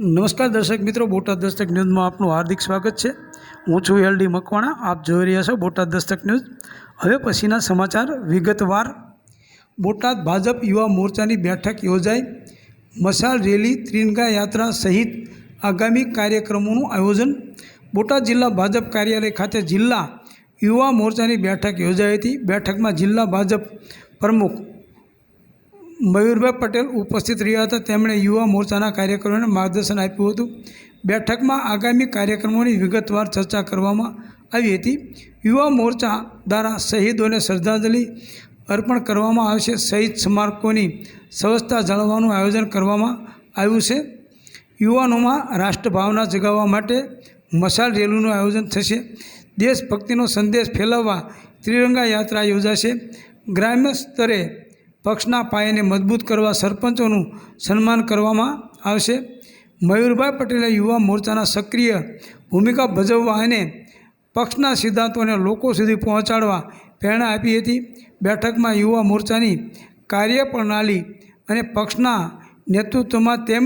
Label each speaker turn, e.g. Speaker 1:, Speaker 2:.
Speaker 1: નમસ્કાર દર્શક મિત્રો, બોટાદ દસ્તક ન્યૂઝમાં આપનું હાર્દિક સ્વાગત છે. હું છું એલ ડી મકવાણા, આપ જોઈ રહ્યા છો બોટાદ દસ્તક ન્યૂઝ. હવે પછીના સમાચાર વિગતવાર. બોટાદ ભાજપ યુવા મોરચાની બેઠક યોજાઈ. મશાલ રેલી ત્રિનગા યાત્રા સહિત આગામી કાર્યક્રમોનું આયોજન. બોટાદ જિલ્લા ભાજપ કાર્યાલય ખાતે જિલ્લા યુવા મોરચાની બેઠક યોજાઈ હતી. બેઠકમાં જિલ્લા ભાજપ પ્રમુખ મયુરભાઈ પટેલ ઉપસ્થિત રહ્યા હતા. તેમણે યુવા મોરચાના કાર્યકરોને માર્ગદર્શન આપ્યું હતું. બેઠકમાં આગામી કાર્યક્રમોની વિગતવાર ચર્ચા કરવામાં આવી હતી. યુવા મોરચા દ્વારા શહીદોને શ્રદ્ધાંજલિ અર્પણ કરવામાં આવશે. શહીદ સ્મારકોની સ્વચ્છતા જાળવવાનું આયોજન કરવામાં આવ્યું છે. યુવાનોમાં રાષ્ટ્રભાવના જગાવવા માટે મશાલ રેલીનું આયોજન થશે. દેશભક્તિનો સંદેશ ફેલાવવા ત્રિરંગા યાત્રા યોજાશે. ગ્રામ્ય સ્તરે પક્ષના પાયાને મજબૂત કરવા સરપંચોનું સન્માન કરવામાં આવશે. મયુરભાઈ પટેલે યુવા મોરચાના સક્રિય ભૂમિકા ભજવવા અને પક્ષના સિદ્ધાંતોને લોકો સુધી પહોંચાડવા પ્રેરણા આપી હતી. બેઠકમાં યુવા મોરચાની કાર્યપ્રણાલી અને પક્ષના નેતૃત્વમાં તેમ